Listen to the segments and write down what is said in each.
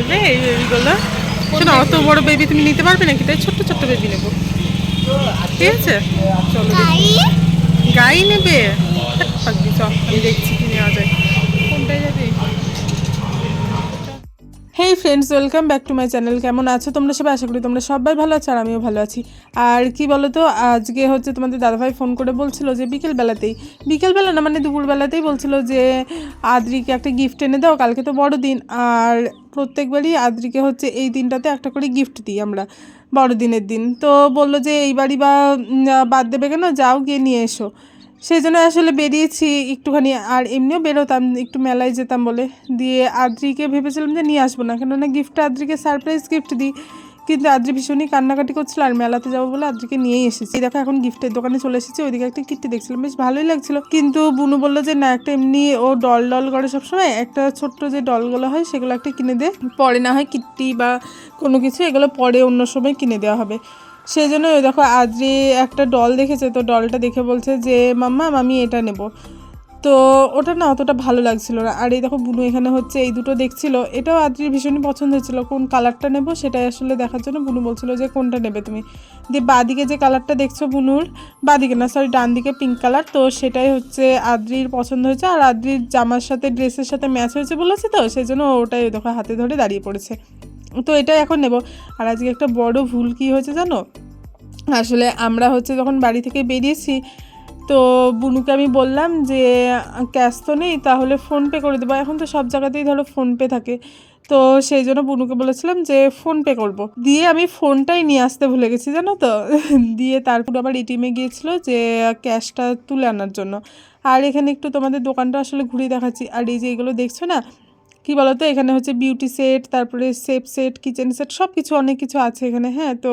নেবে এই বেবিগুলো শোনো অত বড় বেবি তুমি নিতে পারবে নাকি? তাই ছোট্ট ছোট্ট বেবি নেব। ঠিক আছে? চলো গাই? নেবে? চল আমি দেখছি কি নেওয়া যায়। কোনটায় যাবি? Hey friends welcome back to my channel কেমন আছো তোমরা সবাই? আশা করি তোমরা সবাই ভালো আছো, আর আমিও ভালো আছি। আর কি বলো তো আজকে হচ্ছে তোমাদের দাদাভাই ফোন করে বলছিল যে বিকেলবেলাতেই, বিকেলবেলা না মানে দুপুরবেলাতেই বলছিল যে আদ্রিকে একটা গিফট এনে দাও, কালকে তো বড় দিন আর প্রত্যেকবারই আদ্রিকে হচ্ছে এই দিনটাতে একটা করে গিফট দিই আমরা, বড়দিনের দিন। তো বলল যে এইবারই বা বাদ দেবে কেন? যাও গিয়ে নিয়ে এসো। সেই জন্য আসলে বেরিয়েছি একটুখানি, আর এমনিও বেরোতাম, একটু মেলায় যেতাম বলে। দিয়ে আদ্রিকে ভেবেছিলাম যে নিয়ে আসব না, কেননা গিফটটা আদ্রিকে সারপ্রাইজ গিফট দিই। কিন্তু আদ্রি ভীষণই কান্নাকাটি করছিল, আর মেলাতে যাব বলে আদ্রিকে নিয়েই এসেছি। দেখো, এখন গিফটের দোকানে চলে এসেছি, ওইদিকে একটা কিট্টি দেখছিলাম, বেশ ভালোই লাগছিল। কিন্তু বুনু বলল যে, না, একটা এমনি ও ডল ডল করে সবসময়, একটা ছোট্ট যে ডলগুলো হয়, সেগুলো একটা কিনে দে। পরে না হয় কিট্টি বা কোনো কিছু, এগুলো পরে অন্য সময় কিনে দেওয়া হবে। সেই জন্য দেখো আদ্রি একটা ডল দেখেছে, তো ডলটা দেখে বলছে যে, মাম্মা, আমি এটা নেব। তো ওটা না অতটা ভালো লাগছিল না। আর এই দেখো বুনু এখানে হচ্ছে এই দুটো দেখছিল। এটাও আদ্রির ভীষণই পছন্দ হয়েছিল। কোন কালারটা নেব সেটাই আসলে দেখার জন্য বুনু বলছিল যে, কোনটা নেবে তুমি? দিয়ে বাদিকে যে কালারটা দেখছ বুনুর, বাদিকে না সরি ডান দিকে পিঙ্ক কালার তো সেটাই হচ্ছে আদ্রির পছন্দ হয়েছে। আর আদ্রির জামার সাথে ড্রেসের সাথে ম্যাচ হয়েছে বলেছে তো, সেই জন্য ওটাই দেখো হাতে ধরে দাঁড়িয়ে পড়েছে। তো এটা এখন নেব। আর আজকে একটা বড় ভুল কি হয়েছে জানো? আসলে আমরা হচ্ছে যখন বাড়ি থেকে বেরিয়েছি, তো বুনুকে আমি বললাম যে, ক্যাশ তো নেই, তাহলে ফোনপে করে দেবো। এখন তো সব জায়গাতেই ধরো ফোনপে থাকে। তো সেই জন্য বুনুকে বলেছিলাম যে ফোনপে করব। দিয়ে আমি ফোনটাই নিয়ে আসতে ভুলে গেছি, জানো তো? দিয়ে তারপর আবার এটিএমে গিয়েছিল যে, ক্যাশটা তুলে আনার জন্য। আর এখানে একটু তোমাদের দোকানটা আসলে ঘুরিয়ে দেখাচ্ছি। আর এই যে এগুলো দেখছ না কি বলতো? এখানে হচ্ছে বিউটি সেট তারপরে সেপ সেট কিচেন সেট সব কিছু অনেক কিছু আছে এখানে হ্যাঁ? তো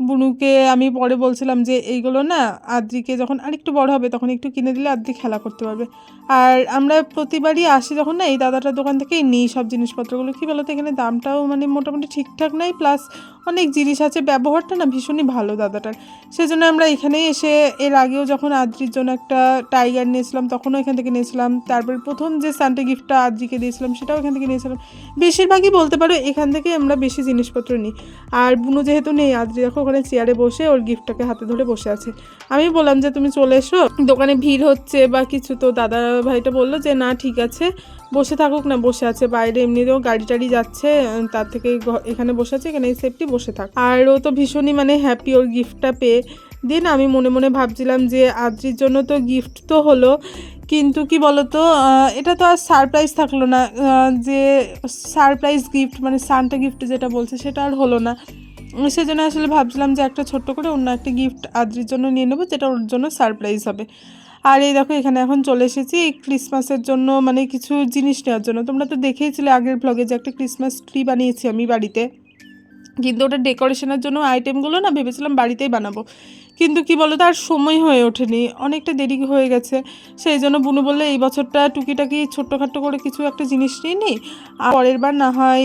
বুনুকে আমি পরে বলছিলাম যে, এইগুলো না আদ্রিকে যখন আরেকটু বড় হবে, তখন একটু কিনে দিলে আদ্রি খেলা করতে পারবে। আর আমরা প্রতিবারই আসি যখন না, এই দাদাটার দোকান থেকেই নিই সব জিনিসপত্রগুলো। কী বলতো, এখানে দামটাও মানে মোটামুটি ঠিকঠাক নাই, প্লাস অনেক জিনিস আছে। ব্যবহারটা না ভীষণই ভালো দাদাটার। সেই জন্য আমরা এখানেই এসে, এর আগেও যখন আদ্রির জন্য একটা টাইগার নিয়েছিলাম, তখনও এখান থেকে নিয়েছিলাম। তারপর প্রথম যে সানটে গিফটটা আদ্রিকে দিয়েছিলাম, সেটাও এখান থেকে নিয়েছিলাম। বেশিরভাগই বলতে পারো, এখান থেকে আমরা বেশি জিনিসপত্র নিই। আর বুনু যেহেতু নেই, আদ্রি দেখো ওখানে চেয়ারে বসে ওর গিফটটাকে হাতে ধরে বসে আছে। আমি বললাম যে, তুমি চলে এসো। দোকানে ভিড় হচ্ছে বা কিছু। তো দাদা ভাইটা বলল যে, না, ঠিক আছে। বসে থাকুক না, বসে আছে। বাইরে এমনিতেও গাড়ি টাড়ি যাচ্ছে। তার থেকে এখানে বসে আছে, এখানে সেফটি বসে থাক। আর ও তো ভীষণই মানে হ্যাপি ওর গিফটটা পেয়ে। দিন আমি মনে মনে ভাবছিলাম যে, আদ্রির জন্য তো গিফট তো হলো। কিন্তু কি বলতো এটা তো আর সারপ্রাইজ থাকল না। যে সারপ্রাইজ গিফট মানে সান্টা গিফট যেটা বলছে, সেটা আর হলো না। সেজন্য আসলে ভাবছিলাম যে একটা ছোট্ট করে অন্য একটা গিফট আদ্রির জন্য নিয়ে নেব, যেটা ওর জন্য সারপ্রাইজ হবে। আর এই দেখো, এখানে এখন চলে এসেছি এই ক্রিসমাসের জন্য মানে কিছু জিনিস নেওয়ার জন্য। তোমরা তো দেখেইছিলে আগের ব্লগে যে একটা ক্রিসমাস ট্রি বানিয়েছি আমি বাড়িতে। কিন্তু ওটা ডেকোরেশনের জন্য আইটেমগুলো না ভেবেছিলাম বাড়িতেই বানাবো। কিন্তু কি বলো তার সময় হয়ে ওঠেনি, অনেকটা দেরি হয়ে গেছে। সেই জন্য বুনু বললে, এই বছরটা টুকিটাকি ছোট্টখাট্টো করে কিছু একটা জিনিস নিয়ে নিই আর পরের বার না হয়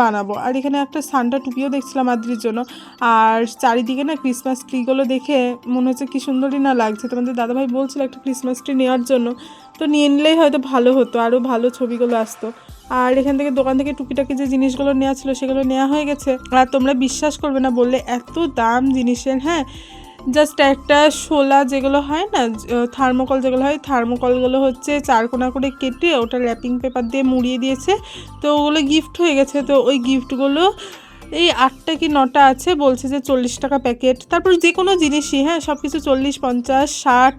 বানাবো। আর এখানে একটা সানটা টুপিও দেখছিলাম আদ্রির জন্য। আর চারিদিকে না ক্রিসমাস ট্রিগুলো দেখে মনে হচ্ছে কি সুন্দরই না লাগছে। তোমাদের দাদাভাই বলছিল একটা ক্রিসমাস ট্রি নেওয়ার জন্য। তো নিয়ে নিলেই হয়তো ভালো হতো আরও ভালো ছবিগুলো আসতো। আর এখান থেকে দোকান থেকে টুকিটাকি যে জিনিসগুলো নেওয়া ছিল সেগুলো নেওয়া হয়ে গেছে। আর তোমরা বিশ্বাস করবে না বললে এত দাম জিনিসের হ্যাঁ? জাস্ট একটা শোলা যেগুলো হয় না থার্মোকল যেগুলো হয় থার্মোকলগুলো হচ্ছে চারকোনা করে কেটে ওটা র্যাপিং পেপার দিয়ে মুড়িয়ে দিয়েছে। তো ওগুলো গিফট হয়ে গেছে। তো ওই গিফটগুলো এই আটটা কি নটা আছে বলছে যে চল্লিশ টাকা প্যাকেট তারপর যে কোনো জিনিসই হ্যাঁ সব কিছু চল্লিশ, পঞ্চাশ, ষাট,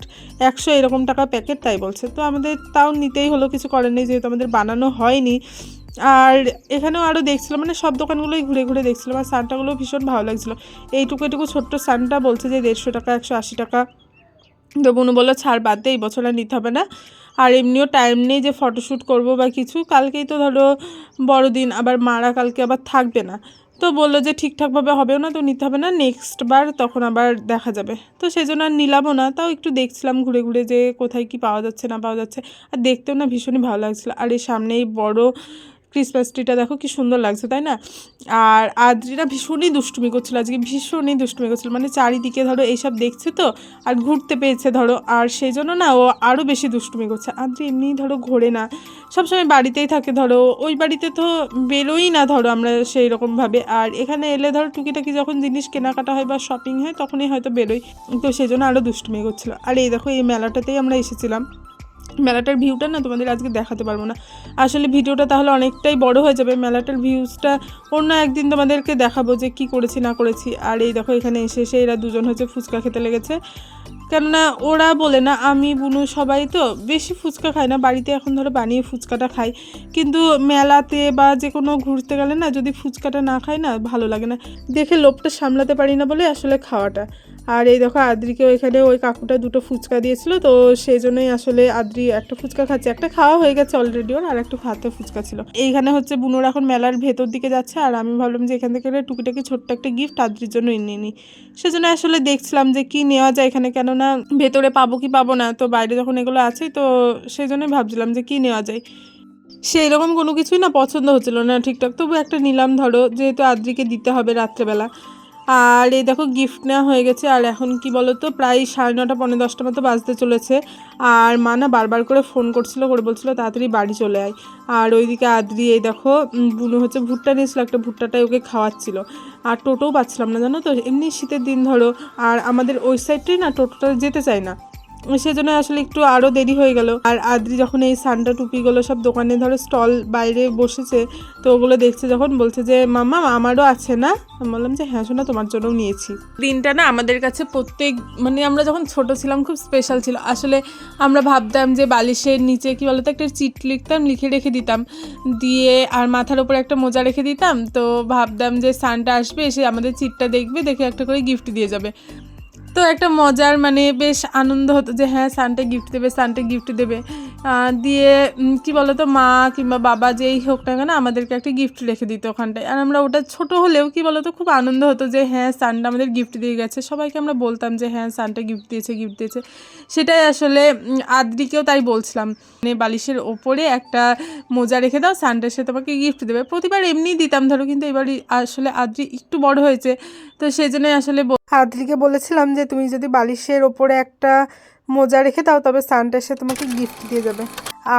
একশো এরকম টাকা প্যাকেট তাই বলছে। তো আমাদের তাও নিতেই হলো, কিছু করার নেই, যেহেতু আমাদের বানানো হয়নি। আর এখানেও আরও দেখছিলাম মানে সব দোকানগুলোই ঘুরে ঘুরে দেখছিলাম আর সানটাগুলো ভীষণ ভালো লাগছিল। এইটুকু এটুকু ছোট্ট সানটা বলছে যে দেড়শো টাকা, একশো আশি টাকা তো বোনু বলল, ছাড়, বাদ দে, এই বছর আর নিতে হবে না। আর এমনিও টাইম নেই যে ফটোশ্যুট করব বা কিছু। কালকেই তো ধরো বড়দিন, আবার মারা কালকে আবার থাকবে না। তো বলল যে ঠিকঠাকভাবে হবেও না, তো নিতে হবে না। নেক্সট বার তখন আবার দেখা যাবে। তো সেই জন্য আর নিলামও না, তাও একটু দেখছিলাম ঘুরে ঘুরে যে কোথায় কি পাওয়া যাচ্ছে, না পাওয়া যাচ্ছে। আর দেখতেও না ভীষণই ভালো লাগছিল। আর এই সামনেই বড় ক্রিসমাস ট্রিটা দেখো কি সুন্দর লাগছে, তাই না? আর আদ্রিরা ভীষণই দুষ্টুমি করছিল আজকে, ভীষণই দুষ্টুমি করছিল। মানে চারিদিকে ধরো এইসব দেখছে তো, আর ঘুরতে পেয়েছে ধরো। আর সেই জন্য না ও আরও বেশি দুষ্টুমি করছে। আদ্রি এমনিই ধরো ঘোরে না। সবসময় বাড়িতেই থাকে ধরো। ওই বাড়িতে তো বেরোই না ধরো আমরা সেই রকমভাবে আর এখানে এলে ধরো টুকিটাকি যখন জিনিস কেনাকাটা হয় বা শপিং হয়, তখনই হয়তো বেরোই। তো সেই জন্য আরও দুষ্টুমি করছিল। আর এই দেখো এই মেলাটাতেই আমরা এসেছিলাম। মেলাটার ভিউটা না তোমাদের আজকে দেখাতে পারব না। আসলে ভিডিওটা তাহলে অনেকটাই বড় হয়ে যাবে, মেলাটার ভিউজটা অন্য একদিন তোমাদেরকে দেখাবো যে কি করেছি, না করেছি। আর এই দেখো এখানে এসে এসে এরা দুজন হচ্ছে ফুচকা খেতে লেগেছে। কেননা ওরা বলে না, আমি, বুনু সবাই তো বেশি ফুচকা খাই না, বাড়িতে এখন ধরো বানিয়ে ফুচকাটা খাই। কিন্তু মেলাতে বা যে কোনো ঘুরতে গেলে না যদি ফুচকাটা না খাই না, ভালো লাগে না। দেখে লোভটা সামলাতে পারি না বলে আসলে খাওয়াটা। আর এই দেখো আদ্রিকেও এখানে ওই কাকুটা দুটো ফুচকা দিয়েছিল, তো সেই জন্যই আসলে আদ্রি একটা ফুচকা খাচ্ছে। একটা খাওয়া হয়ে গেছে অলরেডি ওর, আর একটু হাতে ফুচকা ছিল। এইখানে হচ্ছে বুনোর এখন মেলার ভেতর দিকে যাচ্ছে, আর আমি ভাবলাম যে এখান থেকে একটা টুকিটাকি ছোট্ট একটা গিফট আদ্রির জন্য নিয়ে নিই। সেজন্য আসলে দেখছিলাম যে কি নেওয়া যায় এখানে, কেননা ভেতরে পাবো কি পাবো না, তো বাইরে যখন এগুলো আছে, তো সেই জন্যই ভাবছিলাম যে কি নেওয়া যায়। সেই রকম কোনো কিছুই না পছন্দ হচ্ছিল না ঠিকঠাক। তবু একটা নিলাম, ধরো, যেহেতু আদ্রিকে দিতে হবে রাত্রেবেলা। আর এই দেখো গিফট নেওয়া হয়ে গেছে, আর এখন কি বলো তো প্রায় সাড়ে নটা পনেরো দশটা মতো বাজতে চলেছে। আর মা না বারবার করে ফোন করছিল, করে বলছিল, তাড়াতাড়ি বাড়ি চলে আয়। আর ওইদিকে আদ্রি, এই দেখো বুনো হচ্ছে ভুট্টা নিয়েছিল একটা ভুট্টাটাই ওকে খাওয়াচ্ছিল। আর টোটোও পাচ্ছিলাম না, জানো তো? এমনি শীতের দিন ধরো, আর আমাদের ওই সাইডটাই না টোটোটা যেতে চায় না। সেজন্য আসলে একটু আরও দেরি হয়ে গেল। আর আদ্রি যখন এই সানটা, টুপিগুলো সব দোকানে ধরো স্টল বাইরে বসেছে, তো ওগুলো দেখছে যখন বলছে যে মামা আমারও আছে না? আমি বললাম যে হ্যাঁ শোনা, তোমার জন্যও নিয়েছি। দিনটা না আমাদের কাছে প্রত্যেক মানে আমরা যখন ছোট ছিলাম খুব স্পেশাল ছিল। আসলে আমরা ভাবতাম যে বালিশের নিচে কি বলতো, একটা চিট লিখতাম, লিখে রেখে দিতাম। দিয়ে আর মাথার উপর একটা মোজা রেখে দিতাম। তো ভাবতাম যে সানটা আসবে, এসে আমাদের চিটটা দেখবে, দেখে একটা করে গিফট দিয়ে যাবে। তো একটা মজার মানে বেশ আনন্দ হতো যে হ্যাঁ সানটে গিফট দেবে, সানটে গিফট দেবে। দিয়ে কি বলতো, মা কিংবা বাবা যেই হোক না কেন আমাদেরকে একটা গিফট রেখে দিত ওখানটায়। আর আমরা ওটা ছোট হলেও কি বলতো, খুব আনন্দ হতো যে হ্যাঁ সানটা আমাদের গিফট দিয়ে গেছে। সবাইকে আমরা বলতাম যে হ্যাঁ সানটা গিফট দিয়েছে গিফট দিয়েছে। সেটাই আসলে আদ্রিকেও তাই বলছিলাম। মানে বালিশের ওপরে একটা মোজা রেখে দাও সানটা সে তোমাকে গিফট দেবে। প্রতিবার এমনিই দিতাম ধরো, কিন্তু এবার আসলে আদ্রি একটু বড় হয়েছে। তো সেই জন্যই আসলে আদ্রিকে বলেছিলাম যে তুমি যদি বালিশের ওপরে একটা মোজা রেখে দাও তবে সানটা এসে তোমাকে গিফট দিয়ে যাবে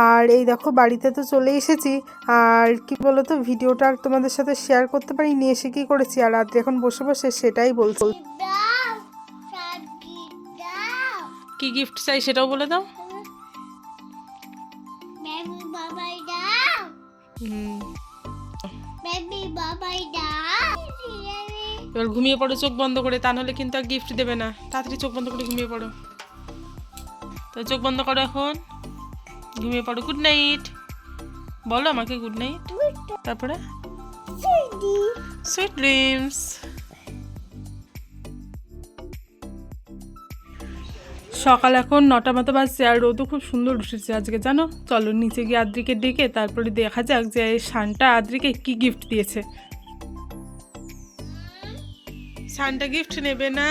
আর এই দেখো বাড়িতে তো চলে এসেছি আর কি বলো তো ভিডিওটা আর তোমাদের সাথে শেয়ার করতে পারি নিয়ে এসে কি করেছি আর রাত্রে এখন বসে বসে সেটাই বলছো কি গিফট চাই সেটাও বলে দাও বেবি এবার ঘুমিয়ে পড়ো, চোখ বন্ধ করে, তা নাহলে কিন্তু আর গিফট দেবে না। তাড়াতাড়ি চোখ বন্ধ করে ঘুমিয়ে পড়ো। তো চোখ বন্ধ করো এখন। ঘুমিয়ে পড়ো গুড নাইট বলো আমাকে গুড নাইট তারপরে? সুইট ড্রিমস সকাল এখন নটা মতো বাজছে, আর রোদও খুব সুন্দর উঠেছে আজকে, জানো? চলো নিচে গিয়ে আদ্রিকে ডেকে তারপরে দেখা যাক যে শানটা আদ্রিকে কি গিফট দিয়েছে। সানটা গিফট নেবে না?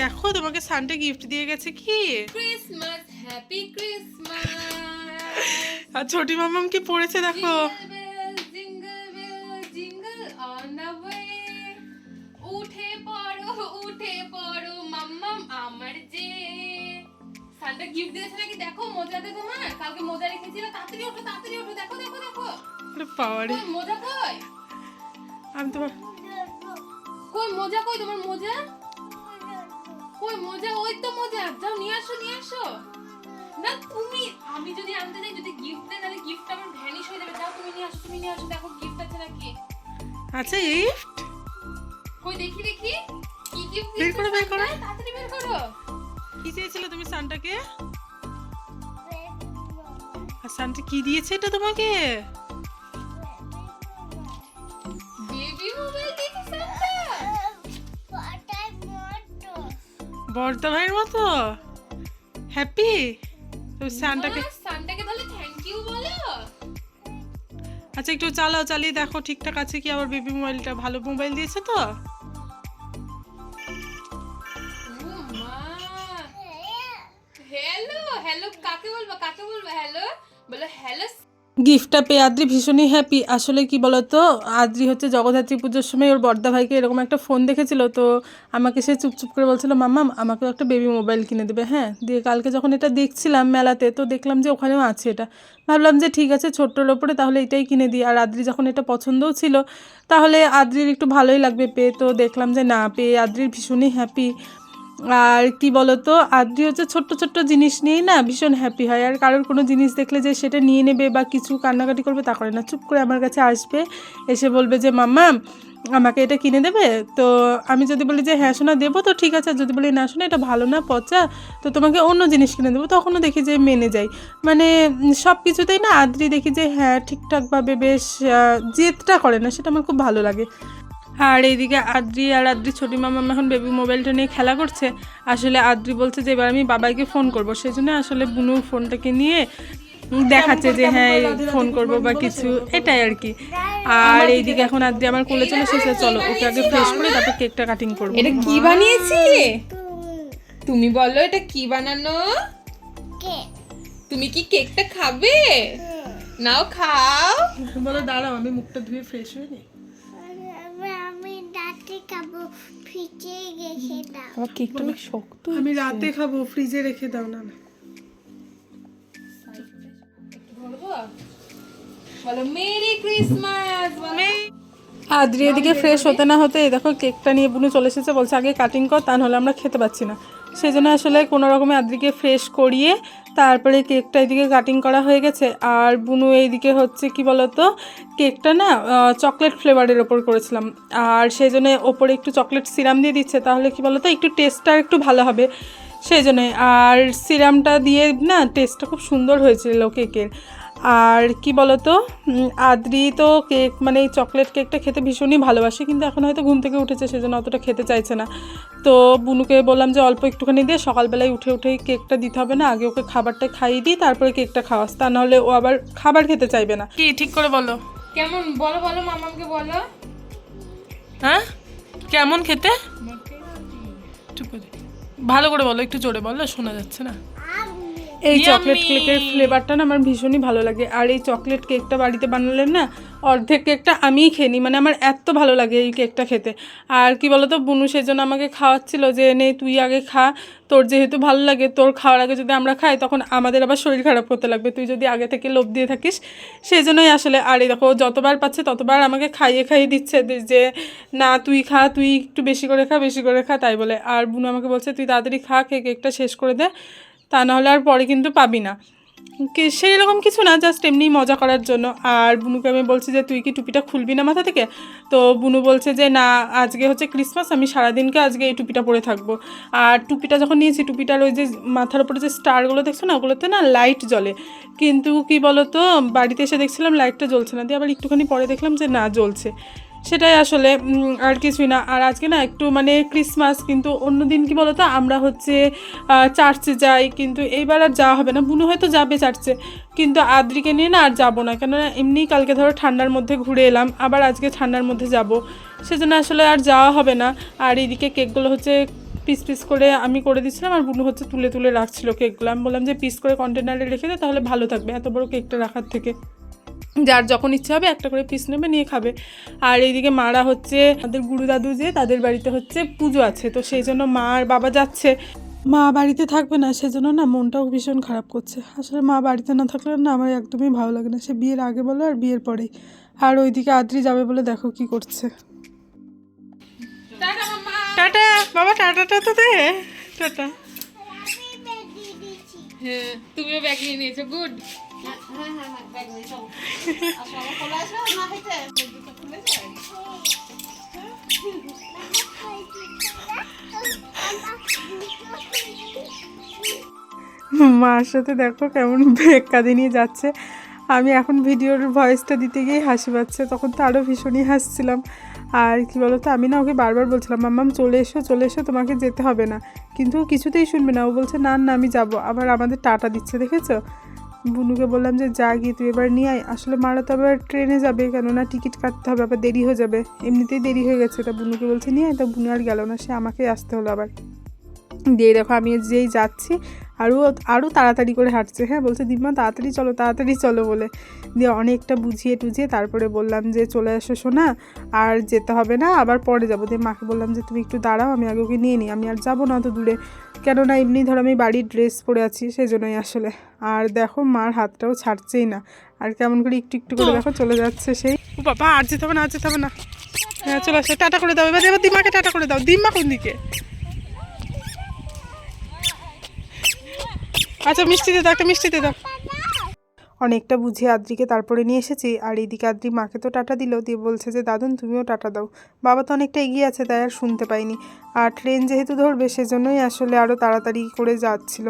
দেখো তোমাকে সানটা গিফট দিয়ে গেছে কি? ক্রিসমাস হ্যাপি ক্রিসমাস আর ছোটি মামাম কি পড়েছে দেখো? উঠে পড়ো উঠে পড়ো মাম্মাম আমার যে। সানটা গিফট দিয়েছে নাকি? দেখো মোজা দে তোমার। কালকে মোজা রেখেছিল। তাড়াতাড়ি ওঠো তাড়াতাড়ি ওঠো। দেখো দেখো দেখো। পাওয়ারে মোজা কই? আমি তোমার কই মোজা কই তোমার মোজা? কই মোজা ওই তো মোজা। যাও নিয়ে আসো নিয়ে আসো। না তুমি আমি যদি আনতে যাই যদি গিফট দেয় তাহলে গিফট আমার ভ্যানিশ হয়ে যাবে। যাও তুমি নিয়ে আসো তুমি নিয়ে আসো। দেখো গিফট আছে নাকি? আচ্ছা গিফট কই দেখি দেখি। কি গিফট বের করো, বের করো। তাড়াতাড়ি বের করো। কি চেয়েছিলে তুমি সানটাকে? আর সানটা কি দিয়েছে এটা তোমাকে? বর্দা ভাইয়ের মতো হ্যাপি তুমি সানটাকে সান্তাকে তাহলে থ্যাংক ইউ বলো। আচ্ছা একটু চালাও চালিয়ে দেখো ঠিকঠাক আছে কি? আবার বেবি মোবাইলটা ভালো মোবাইল দিয়েছে তো? মা। হ্যালো হ্যালো কাকে বলব কাকে বলব হ্যালো বলো হ্যালো গিফটটা পেয়ে আদ্রি ভীষণই হ্যাপি আসলে কি বলতো, আদ্রি হচ্ছে জগদ্ধাত্রী পুজোর সময় ওর বর্দা ভাইকে এরকম একটা ফোন দেখেছিল, তো আমাকে সে চুপচুপ করে বলছিল, মাম্মা, আমাকেও একটা বেবি মোবাইল কিনে দেবে। হ্যাঁ দিয়ে কালকে যখন এটা দেখছিলাম মেলাতে, তো দেখলাম যে ওখানেও আছে এটা। ভাবলাম যে ঠিক আছে, ছোট্টর ওপরে তাহলে এটাই কিনে দিই। আর আদ্রি যখন এটা পছন্দও ছিল, তাহলে আদ্রির একটু ভালোই লাগবে পেয়ে। তো দেখলাম যে না, পেয়ে আদ্রির ভীষণই হ্যাপি আর কি বলতো? আদ্রি হচ্ছে ছোট্ট ছোট্ট জিনিস নিয়েই না ভীষণ হ্যাপি হয়। আর কারোর কোনো জিনিস দেখলে যে সেটা নিয়ে নেবে বা কিছু কান্নাকাটি করবে তা করে না। চুপ করে আমার কাছে আসবে, এসে বলবে যে, মাম্মা, আমাকে এটা কিনে দেবে? তো আমি যদি বলি যে হ্যাঁ শোনা দেবো তো, ঠিক আছে। যদি বলি, না শোনা এটা ভালো না, পচা, তো তোমাকে অন্য জিনিস কিনে দেবো। তখনও দেখি যে, মেনে যাই। মানে সব কিছুতেই না আদ্রি দেখি যে হ্যাঁ ঠিকঠাকভাবে বেশ জেদটা করে না। সেটা আমার খুব ভালো লাগে। আর এইদিকে আদ্রি আর আদ্রি ছোটি মামা এখন বেবি মোবাইলটা নিয়ে খেলা করছে। আসলে আদ্রি বলছে যে এবার আমি বাবাইকে ফোন করব। সেই জন্য আসলে বুনু ফোনটাকে নিয়ে দেখাচ্ছে যে হ্যাঁ ফোন করব বা কিছু। এটাই আর কি। আর এইদিকে এখন আদ্রি আমার কোলে চলে এসেছে। চলো ওকে আগে ফ্রেশ করে তারপর কেকটা কাটিং করব। এটা কি বানিয়েছি? তুমি বলো এটা কি বানানো? তুমি কি কেকটা খাবে? নাও খাও। বলো দাঁড়াও আমি মুখটা ধুয়ে ফ্রেশ হয়ে নিই। রাতে খাব? ফ্রিজে রেখে দাও। আমার কেকটা অনেক শক্ত আমি রাতে খাব ফ্রিজে রেখে দাও না বলো মেরি ক্রিসমাস আদ্রি এদিকে ফ্রেশ হতে না হতে দেখো কেকটা নিয়ে বুনু চলে এসেছে বলছে আগে কাটিং কর তা নাহলে আমরা খেতে পাচ্ছি না। সেই জন্য আসলে কোনো রকমে আদ্রিকে ফ্রেশ করিয়ে তারপরে কেকটা এদিকে কাটিং করা হয়ে গেছে। আর বুনু এইদিকে হচ্ছে কি বলতো কেকটা না চকলেট ফ্লেভারের ওপর করেছিলাম। আর সেই জন্য ওপরে একটু চকলেট সিরাম দিয়ে দিচ্ছে, তাহলে কি বলতো, একটু টেস্টটা একটু ভালো হবে। সেই জন্যে আর সিরামটা দিয়ে না টেস্টটা খুব সুন্দর হয়েছিল কেকের আর কি বলতো আদ্রি তো কেক মানে এই চকলেট কেকটা খেতে ভীষণই ভালোবাসে কিন্তু এখন হয়তো ঘুম থেকে উঠেছে সেজন্য অতটা খেতে চাইছে না। তো বুনুকে বললাম যে অল্প একটুখানি দিয়ে সকালবেলায় উঠে উঠে কেকটা দিতে হবে না আগে ওকে খাবারটা খাইয়ে দিই তারপরে কেকটা খাওয়াস তা নাহলে ও আবার খাবার খেতে চাইবে না। কি ঠিক করে বলো। কেমন বলো বলো মামাকে বলো। হ্যাঁ? কেমন খেতে? ভালো করে বলো একটু জোরে বলো শোনা যাচ্ছে না। এই চকলেট কেকের ফ্লেভারটা না আমার ভীষণই ভালো লাগে। আর এই চকলেট কেকটা বাড়িতে বানালে না অর্ধেক কেকটা আমিই খেয়ে নিই মানে আমার এত ভালো লাগে এই কেকটা খেতে। আর কি বলতো বুনু সেজন্য আমাকে খাওয়াচ্ছিল যে নে তুই আগে খা তোর যেহেতু ভালো লাগে তোর খাওয়ার আগে যদি আমরা খাই তখন আমাদের আবার শরীর খারাপ করতে লাগবে তুই যদি আগে থেকে লোভ দিয়ে থাকিস। সেই জন্যই আসলে আর এই দেখো যতবার পাচ্ছে ততবার আমাকে খাইয়ে খাইয়ে দিচ্ছে যে- না তুই খা তুই একটু বেশি করে খা বেশি করে খা তাই বলে। আর বুনু আমাকে বলছে তুই তাড়াতাড়ি খা কেকটা শেষ করে দে তা নাহলে আর পরে কিন্তু পাবি না। সেই রকম কিছু না জাস্ট এমনি মজা করার জন্য। আর বুনুকে আমি বলছি যে, তুই কি টুপিটা খুলবি না মাথা থেকে? তো বুনু বলছে যে, না, আজকে হচ্ছে ক্রিসমাস আমি সারাদিনকে আজকে এই টুপিটা পরে থাকব। আর টুপিটা যখন নিয়েছি, টুপিটার ওই যে মাথার উপরে যে স্টারগুলো দেখছ না, ওগুলোতে না লাইট জ্বলে। কিন্তু কি বলতো, বাড়িতে এসে দেখছিলাম লাইটটা জ্বলছে না। দিয়ে আবার একটুখানি পরে দেখলাম যে, না, জ্বলছে। সেটাই আসলে আর কিছুই না। আর আজকে না একটু মানে ক্রিসমাস কিন্তু অন্য দিন কি বলতো, আমরা হচ্ছে চার্চে যাই, কিন্তু এইবার আর যাওয়া হবে না। বুনু হয়তো যাবে চার্চে কিন্তু আদ্রিকে নিয়ে না আর যাব না। কেননা এমনি কালকে ধরো ঠান্ডার মধ্যে ঘুরে এলাম, আবার আজকে ঠান্ডার মধ্যে যাব। সেজন্য আসলে আর যাওয়া হবে না। আর এইদিকে কেকগুলো হচ্ছে পিস পিস করে আমি করে দিচ্ছিলাম, আর বুনু হচ্ছে তুলে তুলে রাখছিল কেকগুলো। আমি বললাম যে পিস করে কন্টেনারে রেখে দে, তাহলে ভালো থাকবে, এত বড় কেকটা রাখার থেকে। যার যখন ইচ্ছে হবে একটা করে পিস নেবে নিয়ে খাবে। আর এইদিকে মারা হচ্ছে তাদের গুরু দাদু যে তাদের বাড়িতে হচ্ছে পুজো আছে। তো সেই জন্য মা আর বাবা যাচ্ছে। মা বাড়িতে থাকবে না সেজন্য না মনটাও ভীষণ খারাপ করছে। আসলে মা বাড়িতে না থাকলে না আমার একদমই ভালো লাগে না। সে বিয়ের আগে বলো আর বিয়ের পরেই। আর ওইদিকে আদ্রি যাবে বলে দেখো কি করছে। টাটা বাবা টাটাটা তো দে। টাটা। হ্যাঁ তুমিও ব্যাগ নিয়ে নিয়েছো গুড। মার সাথে দেখো কেমন ব্রেক কাঁদে নিয়ে যাচ্ছে। আমি এখন ভিডিওর ভয়েসটা দিতে গিয়ে হাসি পাচ্ছে, তখন তো আরও ভীষণই হাসছিলাম। আর কি বলতো, আমি না ওকে বারবার বলছিলাম মাম্মাম চলে এসো চলে এসো, তোমাকে যেতে হবে না। কিন্তু কিছুতেই শুনবে না। ও বলছে, না না, আমি যাব। আবার আমাদের টাটা দিচ্ছে, দেখেছ? বুনুকে বললাম যে, যা গিয়ে তুই এবার নিয়ে আয়। আসলে মারা তো আবার ট্রেনে যাবে, কেননা টিকিট কাটতে হবে, আবার দেরি হয়ে যাবে। এমনিতেই দেরি হয়ে গেছে। তা বুনুকে বলছে, নিয়ে আয়। তা বুনু আর গেল না, সে আমাকেই আসতে হলো আবার। দিয়ে দেখো আমি যেই যাচ্ছি আরও আরও তাড়াতাড়ি করে হাঁটছে। হ্যাঁ বলছে দিম্মা তাড়াতাড়ি চলো তাড়াতাড়ি চলো বলে। দিয়ে অনেকটা বুঝিয়ে টুঝিয়ে তারপরে বললাম যে চলে এসো শোনা আর যেতে হবে না আবার পরে যাব। দিয়ে মাকে বললাম যে তুমি একটু দাঁড়াও আমি আগে ওকে নিয়ে নিই আমি আর যাব না তো দূরে। কেননা এমনি ধরো আমি বাড়ির ড্রেস পরে আছি সেই জন্যই আসলে। আর দেখো মার হাতটাও ছাড়ছেই না। আর কেমন করে একটু একটু করে দেখো চলে যাচ্ছে সেই। ও বাবা আর যেতে হবে না আর যেতে হবে না। হ্যাঁ চলে আসে টাটা করে দাও। এবার এবার দিমাকে টাটা করে দাও। দিম্মা কোন দিকে? আচ্ছা মিষ্টিতে দাও, একটা মিষ্টিতে দাও। অনেকটা বুঝিয়ে আদ্রিকে তারপরে নিয়ে এসেছি, আর এইদিকে আদ্রি মাকে তো টাটা দিল, দিয়ে বলছে যে, দাদুন, তুমিও টাটা দাও। বাবা তো অনেকটা এগিয়ে আছে, তাই আর শুনতে পাইনি। আর ট্রেন যেহেতু ধরবে, সেজন্যই আসলে আরও তাড়াতাড়ি করে যাচ্ছিল।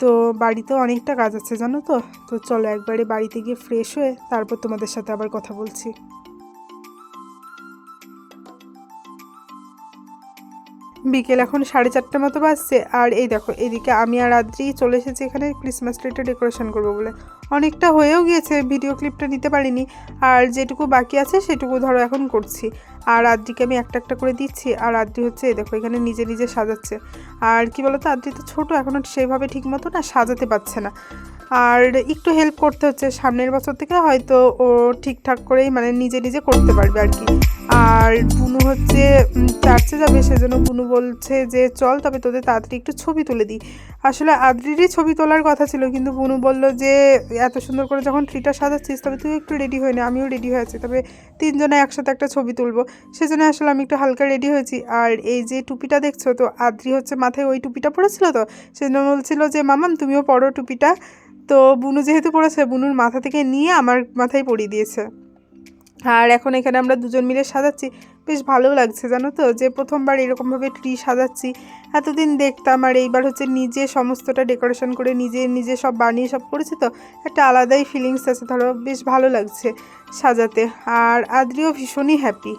তো বাড়িতেও অনেকটা কাজ আছে, জানো তো? তো চলো একবারে বাড়িতে গিয়ে ফ্রেশ হয়ে তারপর তোমাদের সাথে আবার কথা বলছি। বিকেল এখন সাড়ে চারটে মতো বাজছে। আর এই দেখো, এদিকে আমি আর আদ্রি চলে এসেছি এখানে ক্রিসমাস ট্রিটা ডেকোরেশন করব বলে। অনেকটা হয়েও গিয়েছে ভিডিও ক্লিপটা নিতে পারিনি। আর যেটুকু বাকি আছে সেটুকু ধরো এখন করছি। আর আদ্রিকে আমি একটা একটা করে দিচ্ছি। আর আদ্রি হচ্ছে দেখো, এখানে নিজে নিজে সাজাচ্ছে। আর কি বলতো, আদ্রি তো ছোটো এখনও সেভাবে ঠিক মতো না সাজাতে পারছে না। আর একটু হেল্প করতে হচ্ছে, সামনের বছর থেকে হয়তো ও ঠিকঠাক করেই মানে নিজে নিজে করতে পারবে আর কি। আর বুনু হচ্ছে চার্চে যাবে, সেজন্য বুনু বলছে যে, চল তবে তোদের তাড়াতাড়ি একটু ছবি তুলে দিই। আসলে আদ্রিরই ছবি তোলার কথা ছিল, কিন্তু বুনু বলল যে, এত সুন্দর করে যখন ট্রিটা সাজাচ্ছিস, তবে তুই একটু রেডি হয়ে নে, আমিও রেডি হয়ে আছি, তবে তিনজনে একসাথে একটা ছবি তুলবো। সেজন্য আসলে আমি একটু হালকা রেডি হয়েছি। আর এই যে টুপিটা দেখছ, তো আদ্রি হচ্ছে মাথায় ওই টুপিটা পরেছিল তো? সেজন্য বলছিল যে, মামাম, তুমিও পরো টুপিটা। তো বুনু যেহেতু পড়েছে বুনুর মাথা থেকে নিয়ে আমার মাথায় পরিয়ে দিয়েছে। আর এখন এখানে আমরা দুজন মিলে সাজাচ্ছি। বেশ ভালো লাগছে জানো তো? যে প্রথমবার এরকমভাবে ট্রি সাজাচ্ছি। এতদিন দেখতাম আর এইবার হচ্ছে নিজে সমস্তটা ডেকোরেশন করে নিজে নিজে সব বানিয়ে সব করেছি তো একটা আলাদাই ফিলিংস আছে। ধরো বেশ ভালো লাগছে সাজাতে। আর আদ্রিও ভীষণই হ্যাপি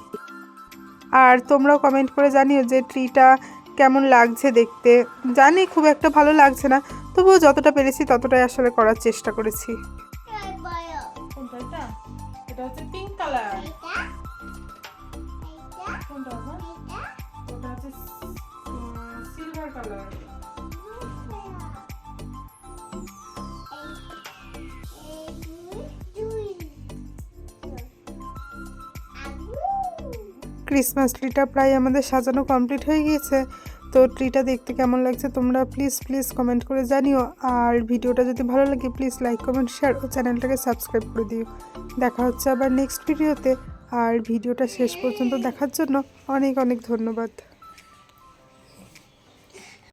আর তোমরাও কমেন্ট করে জানিও যে ট্রিটা কেমন লাগছে দেখতে। জানি খুব একটা ভালো লাগছে না তবুও যতটা পেরেছি ততটাই আসলে করার চেষ্টা করেছি। এটা হচ্ছে পিঙ্ক কালার কোনটা ওটা হচ্ছে সিলভার কালার ক্রিসমাস ট্রিটা প্রায় আমাদের সাজানো কমপ্লিট হয়ে গিয়েছে। তো ট্রিটা দেখতে কেমন লাগছে তোমরা প্লিজ প্লিজ কমেন্ট করে জানিও। আর ভিডিওটা যদি ভালো লাগে প্লিজ লাইক কমেন্ট শেয়ার ও চ্যানেলটাকে সাবস্ক্রাইব করে দিও। দেখা হচ্ছে আবার নেক্সট ভিডিওতে আর ভিডিওটা শেষ পর্যন্ত দেখার জন্য অনেক অনেক ধন্যবাদ।